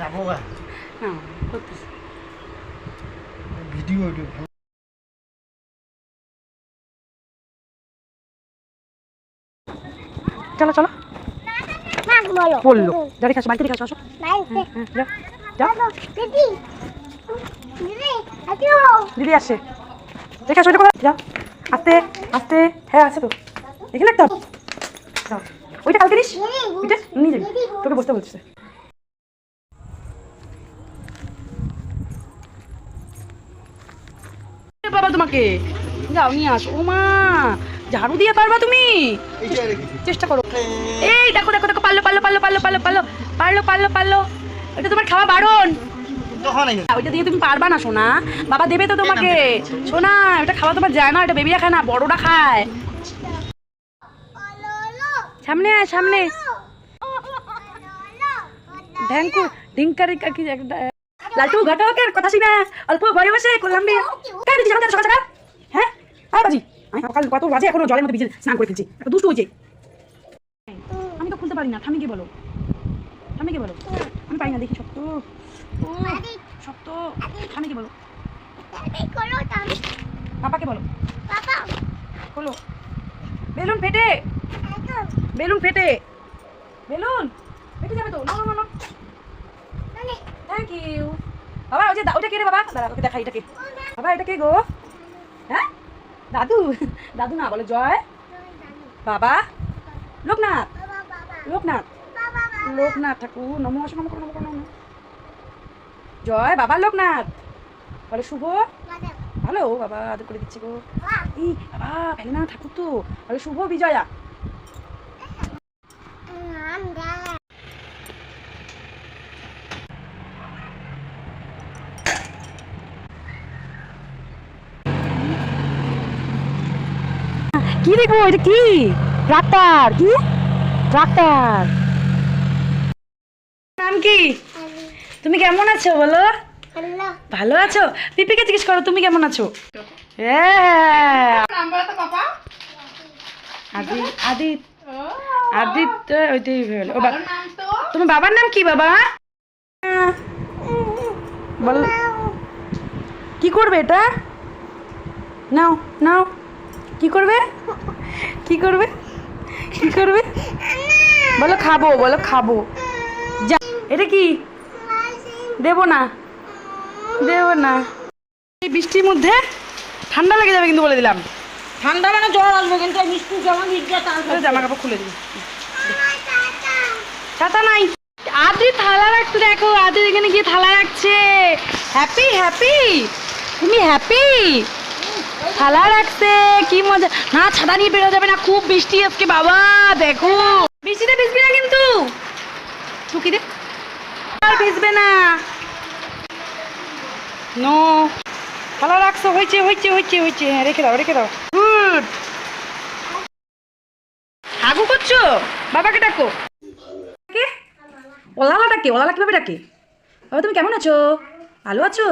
হ্যাঁ, চলো চলো। বলল। দাঁড়িয়ে বাড়িতে আসো। দিদি। আসে। দেখে আসো যাও। আস্তে আস্তে। হ্যাঁ আছে তো। এখানে একটা। ওইটা কালকে নিস? নিয়ে যাবি। তোকে বসতে বলছিস তোমাকে যাও নিয়ে আসো ও মা ঝাড়ু দিয়ে পারবা তুমি চেষ্টা করো এই দেখো দেখো দেখো পারল পারল পারল পারল পারল পারল পারল পারল পারল এটা তোমার খাওয়া বারণ ওইটা দিয়ে তুমি পারবা না সোনা বাবা দেবে তো তোমাকে সোনা ওটা খাওয়া তোমার যায় না এটা বেবিরা খায় না বড়রা খায় সামনে আয় সামনে ভ্যাঙ্কু ঢিঙ্কারি কি একটা লালটু ঘটকের কথা শুনে অল্প বড়ে বসে করলাম বিয়ে। কেন দিচ্ছি আমাদের সকাল সকাল। হ্যাঁ? আর বাজি। আমি সকাল কত বাজে এখনও জলের মধ্যে ভিজে স্নান করে ফেলছি। এত দুষ্টু হয়েছে। আমি তো খুলতে পারি না থামি গিয়ে বলো। থামি গিয়ে বলো। আমি পারি না দেখি শক্ত। শক্ত। থামি গিয়ে বলো পাপাকে বলো। বাবা খোলো বেলুন ফেটে। বেলুন ফেটে। বেলুন। ফেটে যাবে তো। না না না। থ্যাংক ইউ বাবা ওই যে ওটা কে রে বাবা? দাঁড়া ওকে দেখা এটা কে? বাবা এটা কে গো? হ্যাঁ? দাদু? দাদু না বলে জয়। বাবা? লোকনাথ? লোকনাথ? লোকনাথ ঠাকুর নমো আসো নমো নমো নমো জয় বাবা লোকনাথ। বলে শুভ। ভালো বাবা আদর করে দিচ্ছি গো। বাবা। এই বাবা না ঠাকুর তো। বলে শুভ বিজয়া আমরা কি দেখব? এটা কি? ট্রাক্টর। কি? ট্রাক্টর। নাম কি? তুমি কেমন আছো বলো? ভালো। আছো? পিপিকে জিজ্ঞেস করো তুমি কেমন আছো? হ্যাঁ আদিত। আদিত আদিত ওইটাই হলো। ও তোমার বাবার নাম কি বাবা? বল। কি করবে এটা? নাও নাও। কি করবে? কি করবে? কি করবে? বলো খাব বলো খাব। যা এটা কি? দেবো না দেবো না। এই বৃষ্টির মধ্যে ঠান্ডা লেগে যাবে কিন্তু বলে দিলাম। ঠান্ডা মানে জ্বর আসবে কিন্তু এই মিষ্টি জমা জামা কাপড় খুলে দিবি। ছাতা নাই। আদি থালা রাখতে দেখো আদি এখানে গিয়ে থালা রাখছে। হ্যাপি হ্যাপি তুমি হ্যাপি থালা রাখছে, কি মজা। না, ছাতা নিয়ে বেরো যাবে না, খুব বৃষ্টি আজকে, বাবা, দেখো। বৃষ্টিতে ভিজবি না কিন্তু। টুকি দে। আর ভিজবে না। নো থালা রাখছো, হয়েছে হয়েছে হয়েছে হয়েছে। হ্যাঁ রেখে দাও রেখে দাও। গুড হাগু করছ? বাবাকে ডাকো। ওলালা ডাকে ওলালা কীভাবে ডাকে? বাবা, তুমি কেমন আছো? ভালো আছো?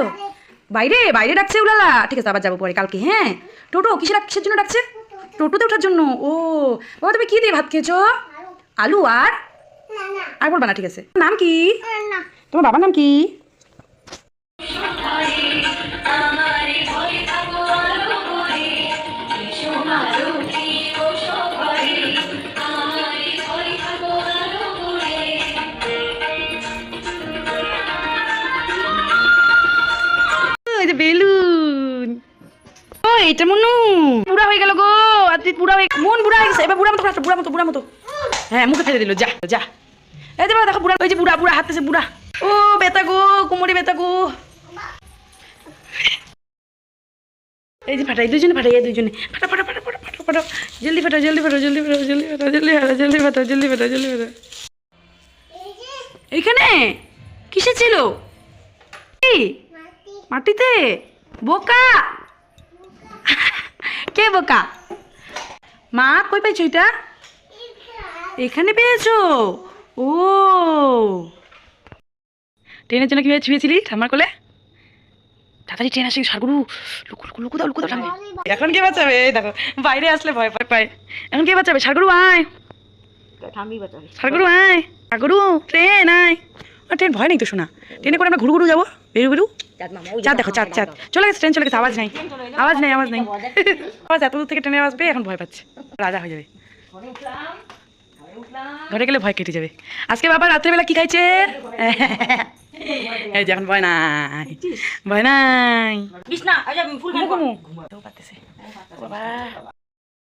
বাইরে বাইরে ডাকছে উলালা। ঠিক আছে আবার যাব পরে কালকে হ্যাঁ? টোটো কিসের কিসের জন্য ডাকছে? টোটোতে ওঠার জন্য ও। বাবা তুমি কি দিয়ে ভাত খেয়েছো? আলু। আর? আর বলবা না ঠিক আছে। নাম কি? তোমার বাবার নাম কি? বেলুন। ও এটা মনু। বুড়া হয়ে গেল গো আদিত বুড়া হয়ে মন বুড়া হয়ে গেছে এবার বুড়া মতো হাঁটো, বুড়া মতো বুড়া মতো। হ্যাঁ মুখে ফেলে দিল যা যা। এই বাবা দেখো বুড়া ওই যে বুড়া বুড়া হাঁটতেছে বুড়া। ও বেতা গো কোমরে বেতা গো। এই যে ফাটাই দুজনে ফাটাই দুজনে ফাটা ফাটা ফাটা ফাটা ফাটা ফাটা। জলদি ফাটা জলদি ফাটা জলদি ফাটা জলদি ফাটা জলদি ফাটা জলদি ফাটা জলদি ফাটা জলদি ফাটা এইখানে? কিসে ছিল? মাটি মাটিতে? বোকা! কে বোকা? মা কই পেয়েছ এটা? এখানে পেয়েছ? ও! ট্রেনের জন্য কীভাবে ছুঁয়েছিলি ঠাম্মার কোলে? তাড়াতাড়ি ট্রেন আসে সারগুরু। লুকু লুকু লুকু দাও লুকু দাও ঠাম্মি। এখন কে বাঁচাবে? এই দেখো বাইরে আসলে ভয় ভয় পায়। এখন কে বাঁচাবে? সারগুরু আয়। ঠাম্মি বাঁচাবে। সারগুরু আয়। সারগুরু ট্রেন আয়। আর ট্রেন ভয় নেই তো শোনা ট্রেনে করে আমরা ঘুরু ঘুরু যাব বেরু বেরু চাঁদ দেখো চাঁদ চাঁদ। চলে গেছে ট্রেন চলে গেছে আওয়াজ নাই। আওয়াজ নাই আওয়াজ নাই। আওয়াজ এত দূর থেকে ট্রেনে আসবে এখন ভয় পাচ্ছে। রাজা হয়ে যাবে। ঘরে গেলে ভয় কেটে যাবে। আজকে বাবা রাত্রেবেলা কি খাইছে? এই যে এখন ভয় নাই। ভয় নাই। বাবা।